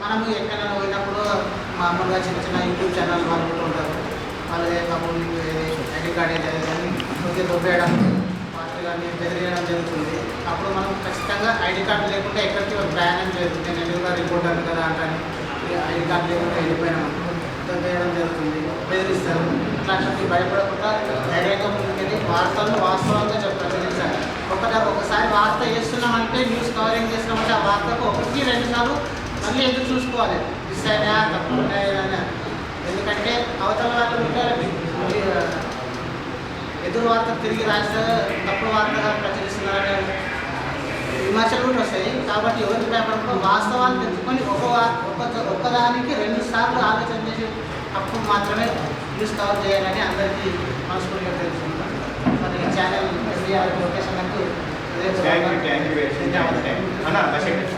మనము ఎక్కడైనా పోయినప్పుడు మామూలుగా చిన్న చిన్న యూట్యూబ్ ఛానల్ వాళ్ళు ఉంటారు. వాళ్ళు ఏ ఏది ఐడి కార్డ్ అయితే కానీ దొబ్బేయడం పాటలు కానీ బెదిరేయడం జరుగుతుంది. అప్పుడు మనం ఖచ్చితంగా ఐడి కార్డు లేకుండా ఎక్కడికి ప్రయాణం చేయదు నేను ఎదురుగా రిపోర్టర్ కదా అంటాను. ఐడి కార్డు లేకుండా వెళ్ళిపోయినాం దొబ్బేయడం జరుగుతుంది. బెదిరిస్తారు. ఇట్లాంటివి భయపడకుండా ధైర్యంగా ముందుకెళ్ళి వార్తలను వాస్తవంగా వార్త చేస్తున్నామంటే న్యూస్ కవరింగ్ చేస్తున్నామంటే ఆ వార్తకు ఒకటి రెండు సార్లు మళ్ళీ ఎందుకు చూసుకోవాలి? మిస్ అయినా తప్పు ఉన్నాయా అని. ఎందుకంటే అవతల వాళ్ళు ఉంటారు ఎదురు వార్త తిరిగి రాస్తే తప్పుడు వార్తగా ప్రచురిస్తున్నారనే విమర్శలు కూడా వస్తాయి. కాబట్టి ఎవరి పేపర్లో వాస్తవాలు తెచ్చుకొని ఒక వా- ఒక్కదానికి రెండు సార్లు ఆలోచన చేసి అప్పుడు మాత్రమే న్యూస్ కవర్ చేయాలని అందరికీ మనస్ఫూర్తిగా తెలుసుకుంటాం మరి ఈ ఛానల్ ఎస్బీఆర్ లొకేషన్ అంటూ థ్యాంక్ యూ థ్యాంక్ యూ అన్న